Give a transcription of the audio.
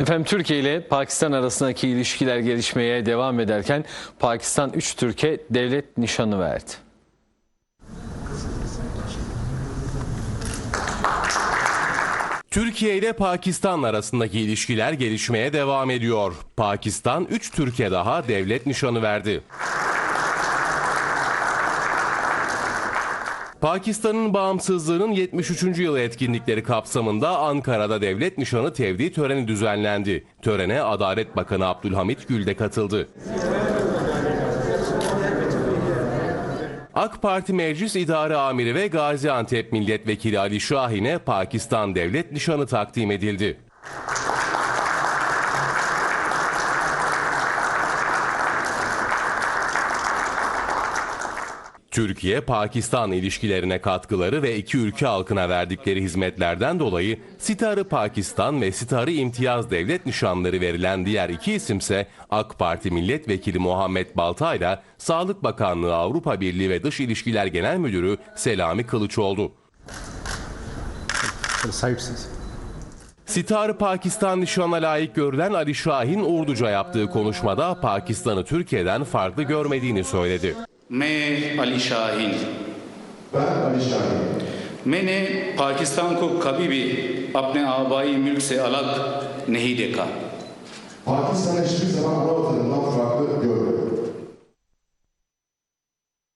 Efendim Türkiye ile Pakistan arasındaki ilişkiler gelişmeye devam ederken Pakistan 3 Türkiye devlet nişanı verdi. Türkiye ile Pakistan arasındaki ilişkiler gelişmeye devam ediyor. Pakistan 3 Türkiye daha devlet nişanı verdi. Pakistan'ın bağımsızlığının 73. yılı etkinlikleri kapsamında Ankara'da devlet nişanı tevdi töreni düzenlendi. Törene Adalet Bakanı Abdülhamit Gül de katıldı. AK Parti Meclis İdare Amiri ve Gaziantep Milletvekili Ali Şahin'e Pakistan Devlet Nişanı takdim edildi. Türkiye, Pakistan ilişkilerine katkıları ve iki ülke halkına verdikleri hizmetlerden dolayı Sitarı Pakistan ve Sitarı İmtiyaz Devlet nişanları verilen diğer iki isimse AK Parti Milletvekili Muhammed Baltay'la Sağlık Bakanlığı Avrupa Birliği ve Dış İlişkiler Genel Müdürü Selami Kılıçoğlu. Sahipsiz. Sitarı Pakistan nişana layık görülen Ali Şahin Urduca yaptığı konuşmada Pakistan'ı Türkiye'den farklı görmediğini söyledi. मैं अली शाहीन. मैंने पाकिस्तान को कभी भी अपने आबाई मुल्क से अलग नहीं देखा Pakistan'ı hiçbir zaman ana vatanından farklı görmedim.